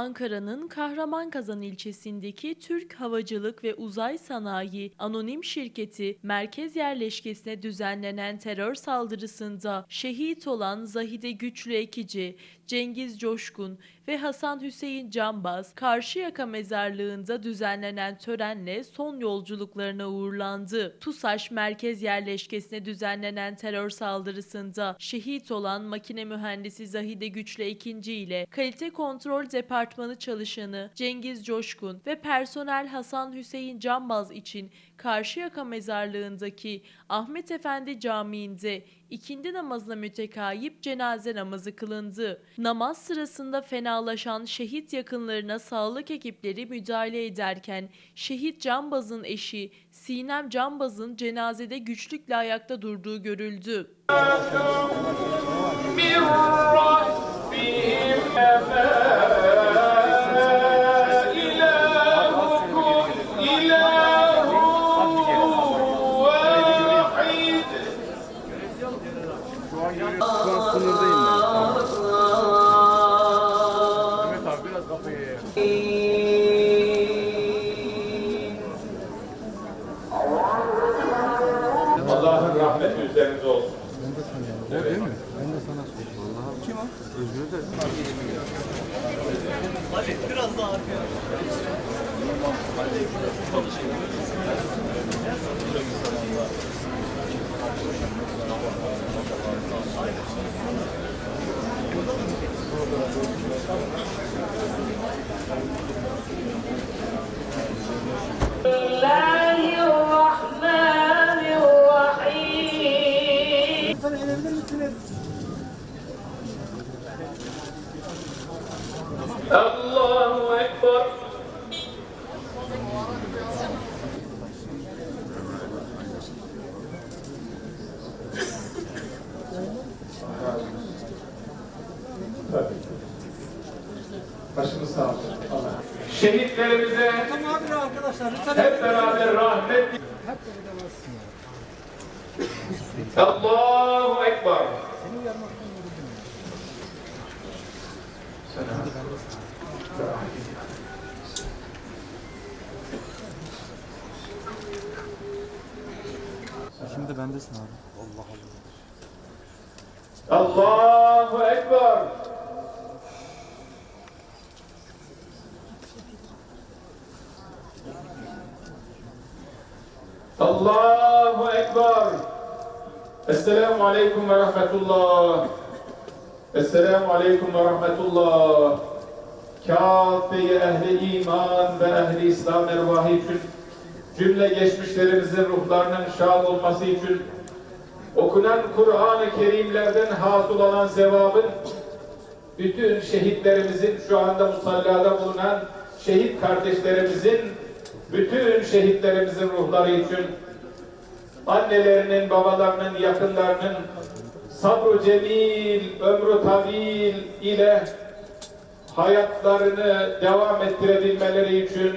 Ankara'nın Kahramanmaraş ilçesindeki Türk Havacılık ve Uzay Sanayi Anonim Şirketi merkez yerleşkesine düzenlenen terör saldırısında şehit olan Zahide Güçlü Ekici, Cengiz Coşkun ve Hasan Hüseyin Canbaz Karşıyaka mezarlığında düzenlenen törenle son yolculuklarına uğurlandı. TUSAŞ merkez yerleşkesine düzenlenen terör saldırısında şehit olan makine mühendisi Zahide Güçlü Ekinci ile kalite kontrol departmanı çalışanı Cengiz Coşkun ve personel Hasan Hüseyin Canbaz için Karşıyaka mezarlığındaki Ahmet Efendi Camii'nde ikindi namazına mütekayip cenaze namazı kılındı. Namaz sırasında fenalaşan şehit yakınlarına sağlık ekipleri müdahale ederken şehit Canbaz'ın eşi Sinem Canbaz'ın cenazede güçlükle ayakta durduğu görüldü. من bendesin abi. Allah Allah. Allahu Ekber. Allahu Ekber. Esselamu Aleyküm ve Rahmetullah. Esselamu Aleyküm ve Rahmetullah. Kâfe-i ehli iman ve ehli İslam ervahı için cümle geçmişlerimizin ruhlarının şad olması için okunan Kur'an-ı Kerimlerden hasıl olan sevabın bütün şehitlerimizin şu anda musallada bulunan şehit kardeşlerimizin bütün şehitlerimizin ruhları için annelerinin, babalarının, yakınlarının sabru cemil, ömrü tavil ile hayatlarını devam ettirebilmeleri için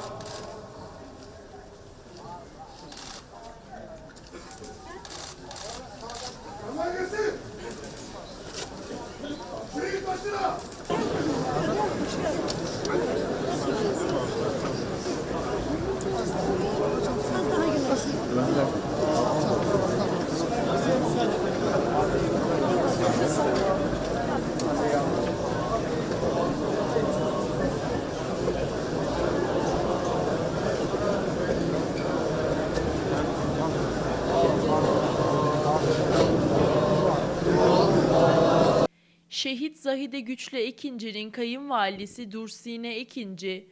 Şehit Zahide Güçlü Ekinci'nin kayınvalidesi Dursine Ekinci,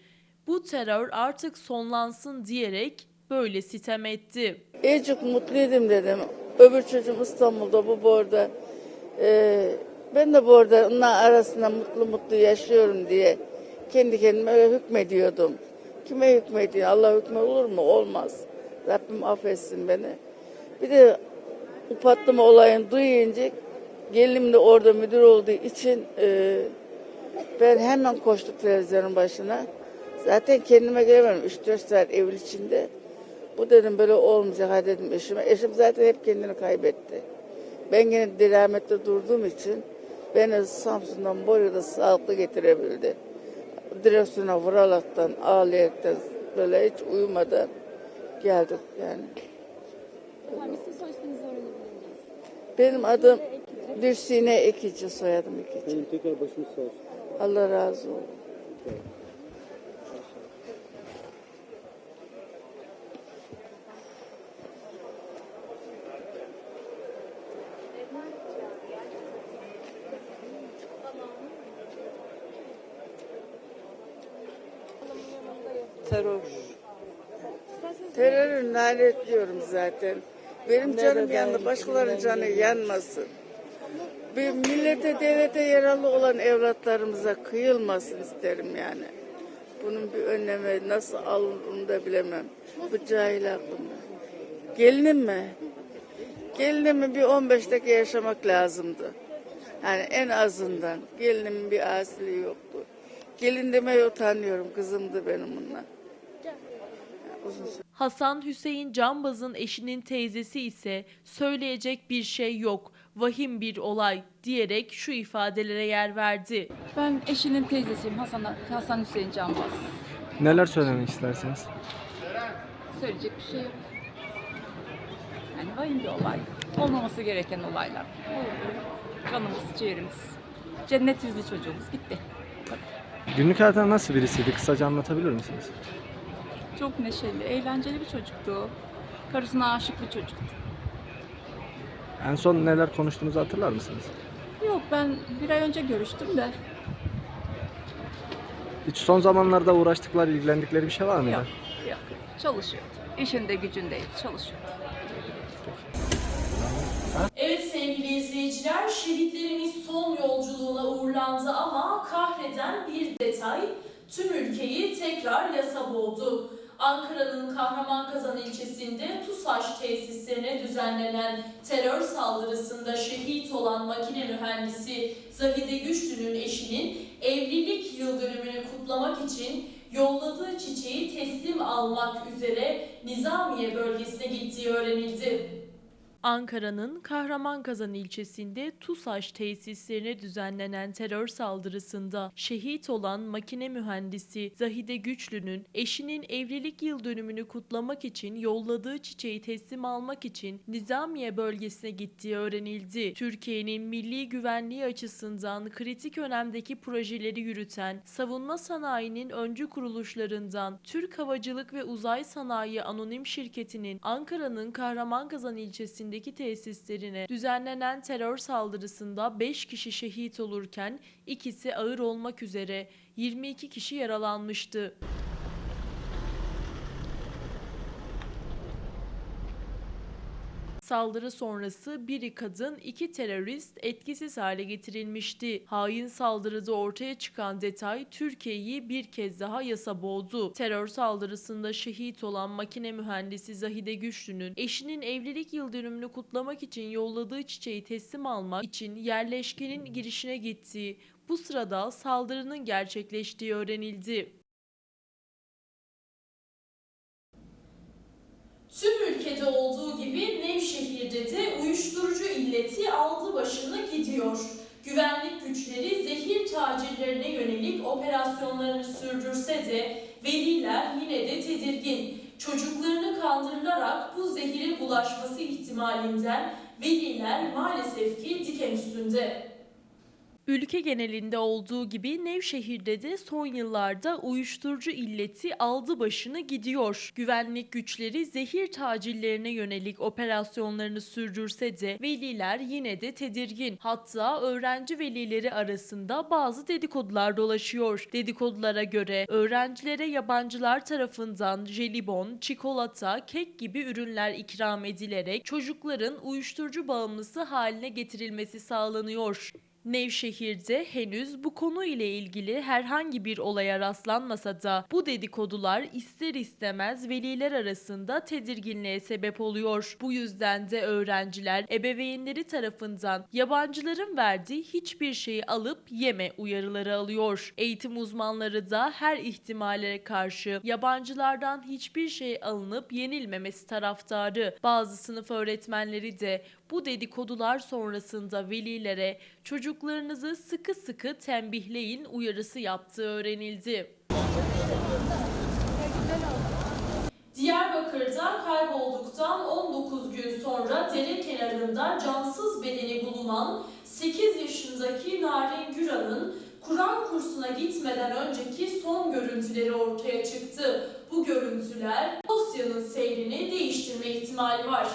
bu terör artık sonlansın diyerek böyle sitem etti. İyi çok mutluydum dedim. Öbür çocuğum İstanbul'da, bu burada. Ee, ben de bu arada onlar arasında mutlu mutlu yaşıyorum diye kendi kendime öyle hükmediyordum. Kime hükmediyor? Allah hükmü olur mu? Olmaz. Rabbim affetsin beni. Bir de bu patlama olayını duyunca gelinim de orada müdür olduğu için e, ben hemen koştuk televizyonun başına. Zaten kendime gelemem 3-4 saat evin içinde. Bu dedim böyle olmayacak ha dedim eşime. Eşim zaten hep kendini kaybetti. Ben yine diramette durduğum için beni Samsun'dan buraya da sağlıklı getirebildi. Direksiyona vuraraktan, ağlayaraktan böyle hiç uyumadan geldik yani. Efendim sizin soy isminizi öğrenebilir miyiz? Benim adım Dürsine Ekici, soyadım Ekici. Benim tekrar başınız sağ olsun. Allah razı olsun. Terör. Terörü lanetliyorum zaten. Benim canım yandı, başkalarının canı yanmasın. Bir millete, devlete yararlı olan evlatlarımıza kıyılmasın isterim yani. Bunun bir önlemi nasıl alınır da bilemem. Bu cahil aklımda. Gelinim mi? Gelinimi bir 15 dakika yaşamak lazımdı. Yani en azından gelinimin bir asili yoktu. Gelin demeye utanıyorum. Kızımdı benim süre- Hasan Hüseyin Canbaz'ın eşinin teyzesi ise söyleyecek bir şey yok, vahim bir olay diyerek şu ifadelere yer verdi. Ben eşinin teyzesiyim Hasan, Hasan Hüseyin Canbaz. Neler söylemek istersiniz? Söyleyecek bir şey yok. Yani vahim bir olay. Olmaması gereken olaylar. Bu canımız, ciğerimiz. Cennet yüzlü çocuğumuz gitti. Günlük hayatında nasıl birisiydi? Kısaca anlatabilir misiniz? Çok neşeli, eğlenceli bir çocuktu. Karısına aşık bir çocuktu. En son neler konuştuğunuzu hatırlar mısınız? Yok ben bir ay önce görüştüm de. Hiç son zamanlarda uğraştıkları, ilgilendikleri bir şey var mıydı? Yok, yok. Çalışıyordu. İşinde gücündeydi, çalışıyordu. Evet sevgili izleyiciler, şehitlerimiz son yolculuğuna uğurlandı ama kahreden bir detay tüm ülkeyi tekrar yasa boğdu. Ankara'nın Kahramanmaraş ilçesinde TUSAŞ tesislerine düzenlenen terör saldırısında şehit olan makine mühendisi Zahide Güçlü'nün eşinin evlilik yıl dönümünü kutlamak için yolladığı çiçeği teslim almak üzere Nizamiye bölgesine gittiği öğrenildi. Ankara'nın Kahramanmaraş ilçesinde TUSAŞ tesislerine düzenlenen terör saldırısında şehit olan makine mühendisi Zahide Güçlü'nün eşinin evlilik yıl dönümünü kutlamak için yolladığı çiçeği teslim almak için Nizamiye bölgesine gittiği öğrenildi. Türkiye'nin milli güvenliği açısından kritik önemdeki projeleri yürüten savunma sanayinin öncü kuruluşlarından Türk Havacılık ve Uzay Sanayi Anonim Şirketi'nin Ankara'nın Kahramanmaraş ilçesindeki tesislerine düzenlenen terör saldırısında 5 kişi şehit olurken ikisi ağır olmak üzere 22 kişi yaralanmıştı. Saldırı sonrası biri kadın, iki terörist etkisiz hale getirilmişti. Hain saldırıda ortaya çıkan detay Türkiye'yi bir kez daha yasa boğdu. Terör saldırısında şehit olan makine mühendisi Zahide Güçlü'nün eşinin evlilik yıl dönümünü kutlamak için yolladığı çiçeği teslim almak için yerleşkenin girişine gittiği bu sırada saldırının gerçekleştiği öğrenildi. Tüm ülkede olduğu gibi Nevşehir'de de uyuşturucu illeti aldı başını gidiyor. Güvenlik güçleri zehir tacirlerine yönelik operasyonlarını sürdürse de veliler yine de tedirgin. Çocuklarını kandırılarak bu zehire bulaşması ihtimalinden veliler maalesef ki diken üstünde. Ülke genelinde olduğu gibi Nevşehir'de de son yıllarda uyuşturucu illeti aldı başını gidiyor. Güvenlik güçleri zehir tacirlerine yönelik operasyonlarını sürdürse de veliler yine de tedirgin. Hatta öğrenci velileri arasında bazı dedikodular dolaşıyor. Dedikodulara göre öğrencilere yabancılar tarafından jelibon, çikolata, kek gibi ürünler ikram edilerek çocukların uyuşturucu bağımlısı haline getirilmesi sağlanıyor. Nevşehir'de henüz bu konu ile ilgili herhangi bir olaya rastlanmasa da bu dedikodular ister istemez veliler arasında tedirginliğe sebep oluyor. Bu yüzden de öğrenciler ebeveynleri tarafından yabancıların verdiği hiçbir şeyi alıp yeme uyarıları alıyor. Eğitim uzmanları da her ihtimale karşı yabancılardan hiçbir şey alınıp yenilmemesi taraftarı. Bazı sınıf öğretmenleri de bu dedikodular sonrasında velilere çocuklarınızı sıkı sıkı tembihleyin uyarısı yaptığı öğrenildi. Diyarbakır'da kaybolduktan 19 gün sonra dere kenarında cansız bedeni bulunan 8 yaşındaki Narin Güran'ın Kur'an kursuna gitmeden önceki son görüntüleri ortaya çıktı. Bu görüntüler dosyanın seyrini değiştirme ihtimali var.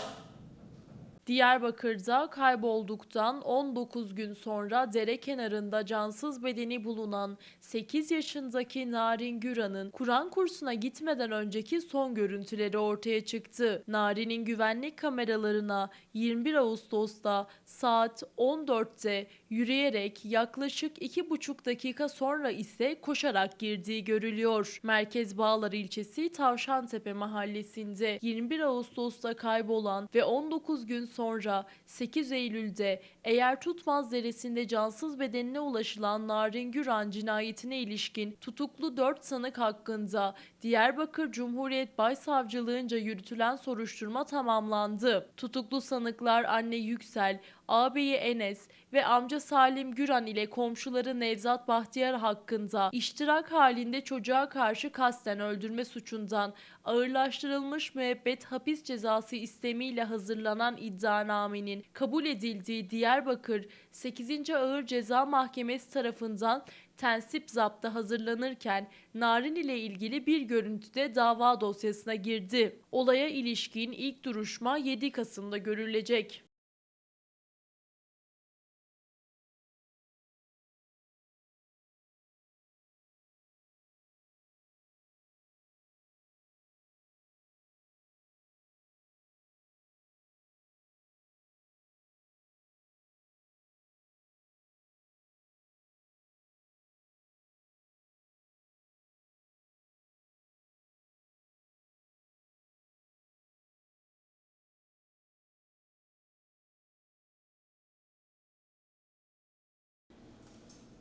Diyarbakır'da kaybolduktan 19 gün sonra dere kenarında cansız bedeni bulunan 8 yaşındaki Narin Güran'ın Kur'an kursuna gitmeden önceki son görüntüleri ortaya çıktı. Narin'in güvenlik kameralarına 21 Ağustos'ta saat 14'te yürüyerek yaklaşık 2,5 dakika sonra ise koşarak girdiği görülüyor. Merkez Bağlar ilçesi Tavşantepe mahallesinde 21 Ağustos'ta kaybolan ve 19 gün sonra 8 Eylül'de eğer tutmaz deresinde cansız bedenine ulaşılan Narin Güran cinayetine ilişkin tutuklu 4 sanık hakkında Diyarbakır Cumhuriyet Başsavcılığınca yürütülen soruşturma tamamlandı. Tutuklu sanıklar anne Yüksel, ağabeyi Enes ve amca Salim Güran ile komşuları Nevzat Bahtiyar hakkında iştirak halinde çocuğa karşı kasten öldürme suçundan ağırlaştırılmış müebbet hapis cezası istemiyle hazırlanan iddianamenin kabul edildiği Diyarbakır 8. Ağır Ceza Mahkemesi tarafından tensip zapta hazırlanırken Narin ile ilgili bir görüntüde dava dosyasına girdi. Olaya ilişkin ilk duruşma 7 Kasım'da görülecek.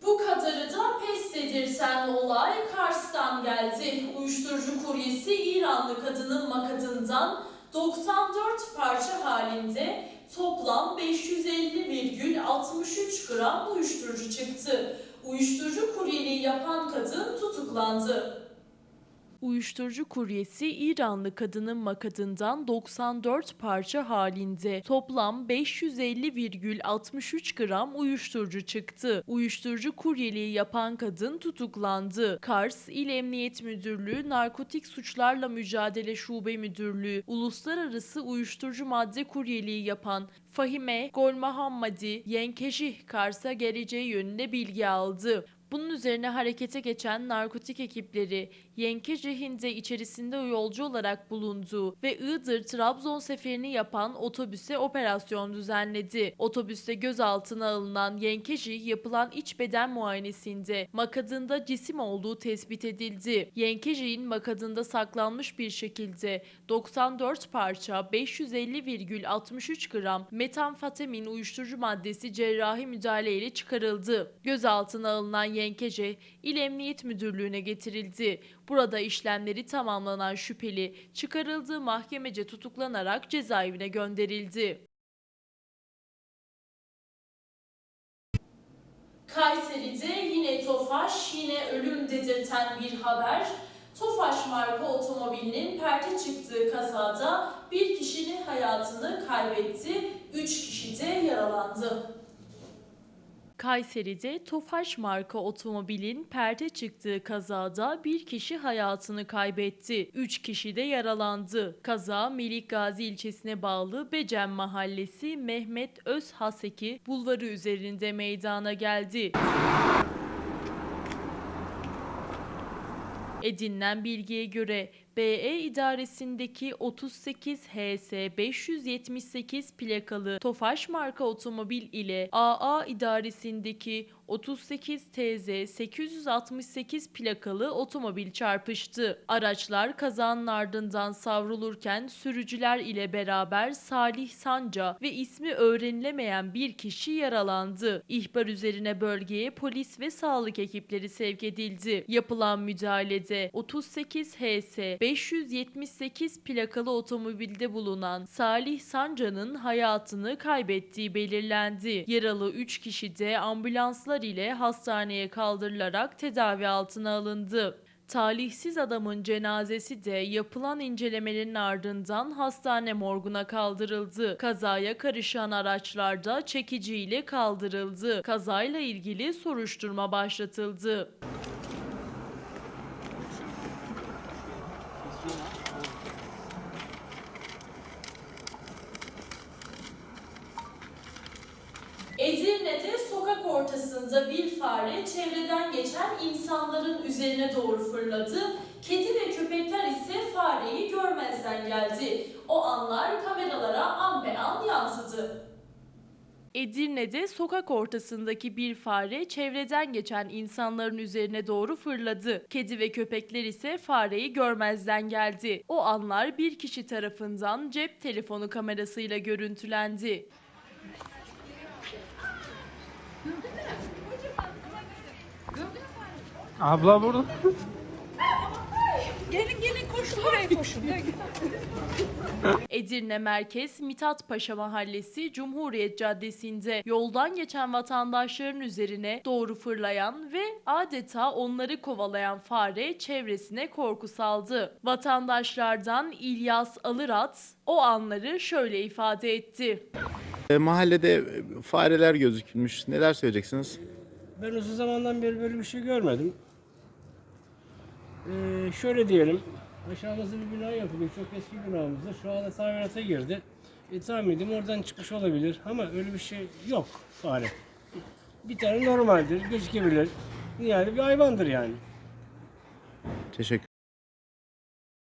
Bu kadarı da pes dedirten olay Kars'tan geldi. Uyuşturucu kuryesi İranlı kadının makatından 94 parça halinde toplam 550,63 gram uyuşturucu çıktı. Uyuşturucu kuryeliği yapan kadın tutuklandı. Uyuşturucu kuryesi İranlı kadının makatından 94 parça halinde toplam 550,63 gram uyuşturucu çıktı. Uyuşturucu kuryeliği yapan kadın tutuklandı. Kars İl Emniyet Müdürlüğü Narkotik Suçlarla Mücadele Şube Müdürlüğü Uluslararası Uyuşturucu Madde Kuryeliği yapan Fahime Golmahammadi Yenkeşih Kars'a geleceği yönünde bilgi aldı. Bunun üzerine harekete geçen narkotik ekipleri Yenkecih'in de içerisinde yolcu olarak bulunduğu ve Iğdır-Trabzon seferini yapan otobüse operasyon düzenledi. Otobüste gözaltına alınan Yenkecih yapılan iç beden muayenesinde makadında cisim olduğu tespit edildi. Yenkecih'in makadında saklanmış bir şekilde 94 parça 550,63 gram metamfetamin uyuşturucu maddesi cerrahi müdahale ile çıkarıldı. Gözaltına alınan Yenkece İl Emniyet Müdürlüğü'ne getirildi. Burada işlemleri tamamlanan şüpheli çıkarıldığı mahkemece tutuklanarak cezaevine gönderildi. Kayseri'de yine Tofaş, yine ölüm dedirten bir haber. Tofaş marka otomobilinin perte çıktığı kazada bir kişinin hayatını kaybetti, üç kişi de yaralandı. Kayseri'de Tofaş marka otomobilin perde çıktığı kazada bir kişi hayatını kaybetti. Üç kişi de yaralandı. Kaza Melik Gazi ilçesine bağlı Becem Mahallesi Mehmet Özhaseki bulvarı üzerinde meydana geldi. Edinilen bilgiye göre BE idaresindeki 38 HS 578 plakalı Tofaş marka otomobil ile AA idaresindeki 38 TZ 868 plakalı otomobil çarpıştı. Araçlar kazanın ardından savrulurken sürücüler ile beraber Salih Sanca ve ismi öğrenilemeyen bir kişi yaralandı. İhbar üzerine bölgeye polis ve sağlık ekipleri sevk edildi. Yapılan müdahalede 38 HS 578 plakalı otomobilde bulunan Salih Sanca'nın hayatını kaybettiği belirlendi. Yaralı 3 kişi de ambulanslar ile hastaneye kaldırılarak tedavi altına alındı. Talihsiz adamın cenazesi de yapılan incelemelerin ardından hastane morguna kaldırıldı. Kazaya karışan araçlarda çekiciyle kaldırıldı. Kazayla ilgili soruşturma başlatıldı. Edirne'de sokak ortasında bir fare çevreden geçen insanların üzerine doğru fırladı. Kedi ve köpekler ise fareyi görmezden geldi. O anlar kameralara an be an yansıdı. Edirne'de sokak ortasındaki bir fare çevreden geçen insanların üzerine doğru fırladı. Kedi ve köpekler ise fareyi görmezden geldi. O anlar bir kişi tarafından cep telefonu kamerasıyla görüntülendi. Abla burada. Edirne Merkez Mithat Paşa Mahallesi Cumhuriyet Caddesi'nde yoldan geçen vatandaşların üzerine doğru fırlayan ve adeta onları kovalayan fare çevresine korku saldı. Vatandaşlardan İlyas Alırat o anları şöyle ifade etti. E, mahallede e, fareler gözükmüş. Neler söyleyeceksiniz? Ben uzun zamandan beri böyle bir şey görmedim. Ee, şöyle diyelim, aşağımızda bir bina yapılıyor, çok eski binamızda. Şu anda tamirata girdi. E, tahmin edeyim oradan çıkmış olabilir ama öyle bir şey yok fare. Bir tane normaldir, gözükebilir. Yani bir hayvandır yani. Teşekkür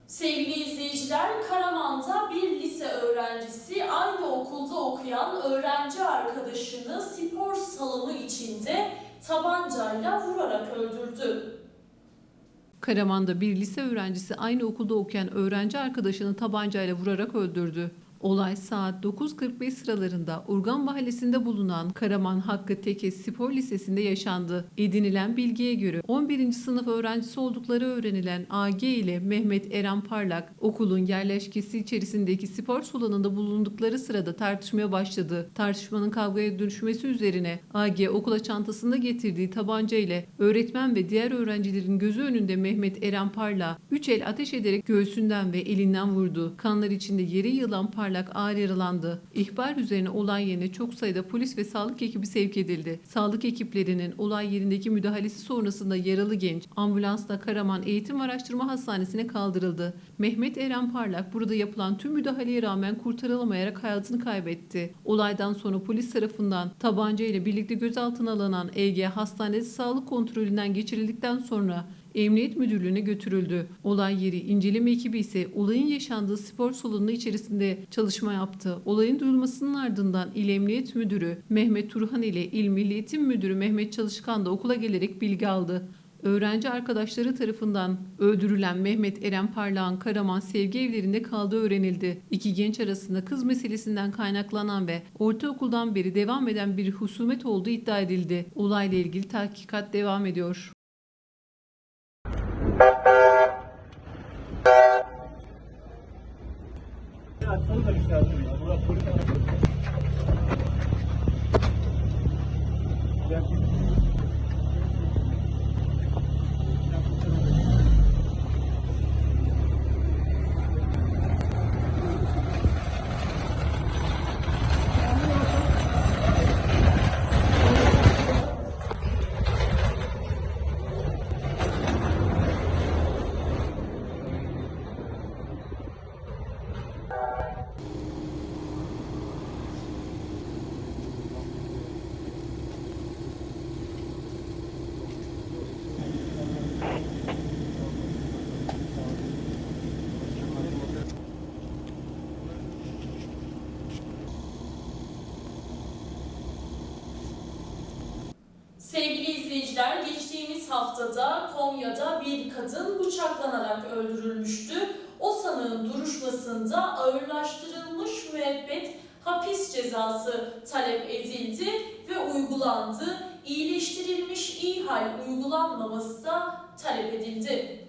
Sevgili izleyiciler, Karaman'da bir lise öğrencisi aynı okulda okuyan öğrenci arkadaşını spor salonu içinde tabancayla vurarak öldürdü. Karaman'da bir lise öğrencisi aynı okulda okuyan öğrenci arkadaşını tabancayla vurarak öldürdü. Olay saat 9.45 sıralarında Urgan Mahallesi'nde bulunan Karaman Hakkı Teke Spor Lisesi'nde yaşandı. Edinilen bilgiye göre 11. sınıf öğrencisi oldukları öğrenilen AG ile Mehmet Eren Parlak okulun yerleşkesi içerisindeki spor salonunda bulundukları sırada tartışmaya başladı. Tartışmanın kavgaya dönüşmesi üzerine AG okula çantasında getirdiği tabanca ile öğretmen ve diğer öğrencilerin gözü önünde Mehmet Eren Parlak 3 el ateş ederek göğsünden ve elinden vurdu. Kanlar içinde yere yığılan Parlak ağır yaralandı. İhbar üzerine olay yerine çok sayıda polis ve sağlık ekibi sevk edildi. Sağlık ekiplerinin olay yerindeki müdahalesi sonrasında yaralı genç ambulansla Karaman Eğitim Araştırma Hastanesi'ne kaldırıldı. Mehmet Eren Parlak burada yapılan tüm müdahaleye rağmen kurtarılamayarak hayatını kaybetti. Olaydan sonra polis tarafından tabanca ile birlikte gözaltına alınan EG hastanesi sağlık kontrolünden geçirildikten sonra Emniyet Müdürlüğü'ne götürüldü. Olay yeri inceleme ekibi ise olayın yaşandığı spor salonu içerisinde çalışma yaptı. Olayın duyulmasının ardından İl Emniyet Müdürü Mehmet Turhan ile İl Milli Eğitim Müdürü Mehmet Çalışkan da okula gelerek bilgi aldı. Öğrenci arkadaşları tarafından öldürülen Mehmet Eren Parlağan Karaman sevgi evlerinde kaldığı öğrenildi. İki genç arasında kız meselesinden kaynaklanan ve ortaokuldan beri devam eden bir husumet olduğu iddia edildi. Olayla ilgili tahkikat devam ediyor. Geçtiğimiz haftada Konya'da bir kadın bıçaklanarak öldürülmüştü. O sanığın duruşmasında ağırlaştırılmış müebbet hapis cezası talep edildi ve uygulandı. İyileştirilmiş ihal uygulanmaması da talep edildi.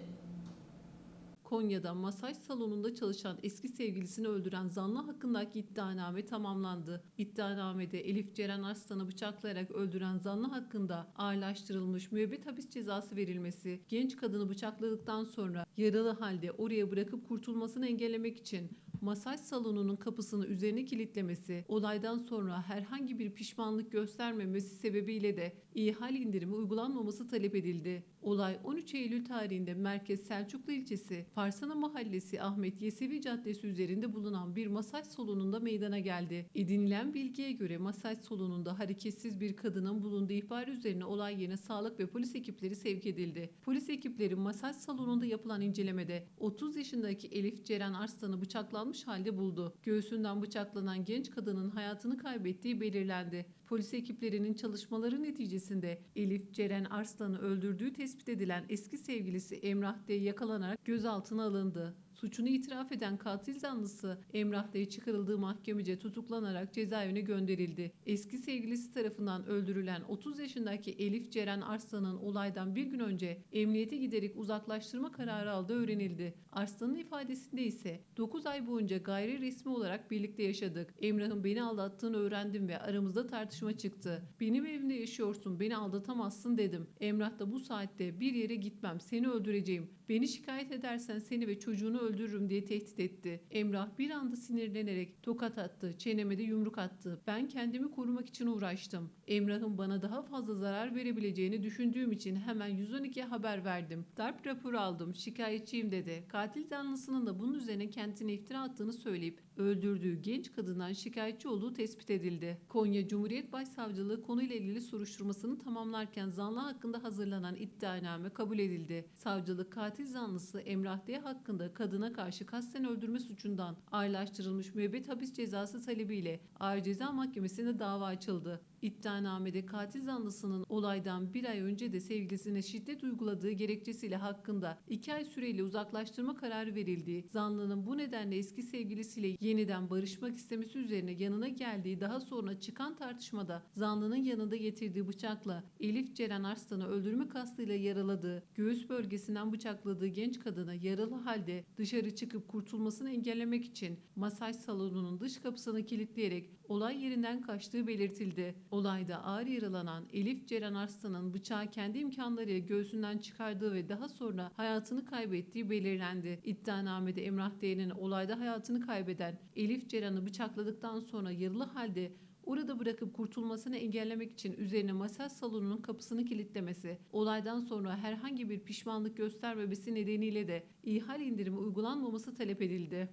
Konya'da masaj salonunda çalışan eski sevgilisini öldüren zanlı hakkındaki iddianame tamamlandı. İddianamede Elif Ceren Arslan'ı bıçaklayarak öldüren zanlı hakkında ağırlaştırılmış müebbet hapis cezası verilmesi, genç kadını bıçakladıktan sonra yaralı halde oraya bırakıp kurtulmasını engellemek için masaj salonunun kapısını üzerine kilitlemesi, olaydan sonra herhangi bir pişmanlık göstermemesi sebebiyle de ihal indirimi uygulanmaması talep edildi. Olay 13 Eylül tarihinde Merkez Selçuklu ilçesi Farsana Mahallesi Ahmet Yesevi Caddesi üzerinde bulunan bir masaj salonunda meydana geldi. Edinilen bilgiye göre masaj salonunda hareketsiz bir kadının bulunduğu ihbar üzerine olay yerine sağlık ve polis ekipleri sevk edildi. Polis ekipleri masaj salonunda yapılan incelemede 30 yaşındaki Elif Ceren Arslan'ı bıçaklanmış halde buldu. Göğsünden bıçaklanan genç kadının hayatını kaybettiği belirlendi. Polis ekiplerinin çalışmaları neticesinde Elif Ceren Arslan'ı öldürdüğü tespit edilen eski sevgilisi Emrah D yakalanarak gözaltına alındı. Suçunu itiraf eden katil zanlısı Emrah D çıkarıldığı mahkemece tutuklanarak cezaevine gönderildi. Eski sevgilisi tarafından öldürülen 30 yaşındaki Elif Ceren Arslan'ın olaydan bir gün önce emniyete giderek uzaklaştırma kararı aldığı öğrenildi. Arslan'ın ifadesinde ise 9 ay boyunca gayri resmi olarak birlikte yaşadık. Emrah'ın beni aldattığını öğrendim ve aramızda tartışma çıktı. Benim evimde yaşıyorsun, beni aldatamazsın dedim. Emrah da bu saatte bir yere gitmem, seni öldüreceğim. Beni şikayet edersen seni ve çocuğunu öldürürüm diye tehdit etti. Emrah bir anda sinirlenerek tokat attı, çeneme de yumruk attı. Ben kendimi korumak için uğraştım. Emrah'ın bana daha fazla zarar verebileceğini düşündüğüm için hemen 112'ye haber verdim. Darp raporu aldım, şikayetçiyim dedi. Katil zanlısının da bunun üzerine kendine iftira attığını söyleyip öldürdüğü genç kadından şikayetçi olduğu tespit edildi. Konya Cumhuriyet Başsavcılığı konuyla ilgili soruşturmasını tamamlarken zanlı hakkında hazırlanan iddianame kabul edildi. Savcılık katil zanlısı Emrah D hakkında kadına karşı kasten öldürme suçundan ağırlaştırılmış müebbet hapis cezası talebiyle Ağır Ceza Mahkemesi'nde dava açıldı. İddianamede katil zanlısının olaydan bir ay önce de sevgilisine şiddet uyguladığı gerekçesiyle hakkında iki ay süreyle uzaklaştırma kararı verildiği, zanlının bu nedenle eski sevgilisiyle yeniden barışmak istemesi üzerine yanına geldiği daha sonra çıkan tartışmada zanlının yanında getirdiği bıçakla Elif Ceren Arslan'ı öldürme kastıyla yaraladığı, göğüs bölgesinden bıçakladığı genç kadına yaralı halde dışarı çıkıp kurtulmasını engellemek için masaj salonunun dış kapısını kilitleyerek olay yerinden kaçtığı belirtildi. Olayda ağır yaralanan Elif Ceren Arslan'ın bıçağı kendi imkanlarıyla göğsünden çıkardığı ve daha sonra hayatını kaybettiği belirlendi. İddianamede Emrah D'nin olayda hayatını kaybeden Elif Ceren'i bıçakladıktan sonra yaralı halde Orada bırakıp kurtulmasını engellemek için üzerine masaj salonunun kapısını kilitlemesi, olaydan sonra herhangi bir pişmanlık göstermemesi nedeniyle de ihal indirimi uygulanmaması talep edildi.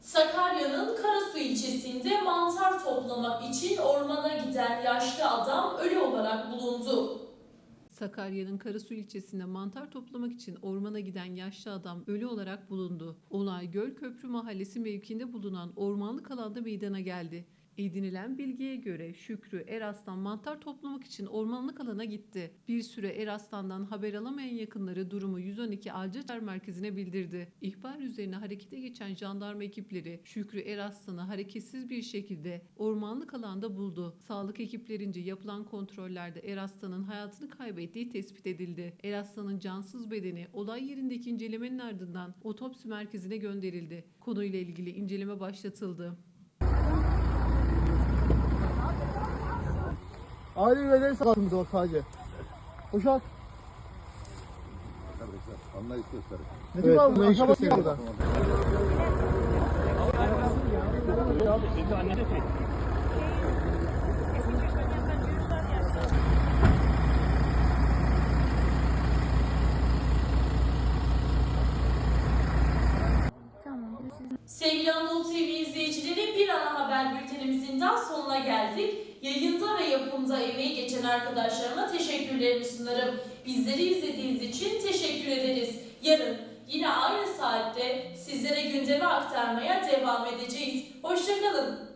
Sakarya'nın Karasu ilçesinde mantar toplamak için ormana giden yaşlı adam ölü olarak bulundu. Sakarya'nın Karasu ilçesinde mantar toplamak için ormana giden yaşlı adam ölü olarak bulundu. Olay Gölköprü Mahallesi mevkinde bulunan ormanlık alanda meydana geldi. Edinilen bilgiye göre Şükrü Eraslan mantar toplamak için ormanlık alana gitti. Bir süre Eraslan'dan haber alamayan yakınları durumu 112 Acil Merkezi'ne bildirdi. İhbar üzerine harekete geçen jandarma ekipleri Şükrü Eraslan'ı hareketsiz bir şekilde ormanlık alanda buldu. Sağlık ekiplerince yapılan kontrollerde Eraslan'ın hayatını kaybettiği tespit edildi. Eraslan'ın cansız bedeni olay yerindeki incelemenin ardından otopsi merkezine gönderildi. Konuyla ilgili inceleme başlatıldı. Aile üyeleri sakatımız var sadece. Uşak. Anlayış gösterin. Ne evet, anlayış gösteriyor. Sevgili Anadolu TV izleyicileri bir ana haber bültenimizin daha sonuna geldik. Yayında ve yapımda emeği geçen arkadaşlarıma teşekkürlerimi sunarım. Bizleri izlediğiniz için teşekkür ederiz. Yarın yine aynı saatte sizlere gündemi aktarmaya devam edeceğiz. Hoşçakalın.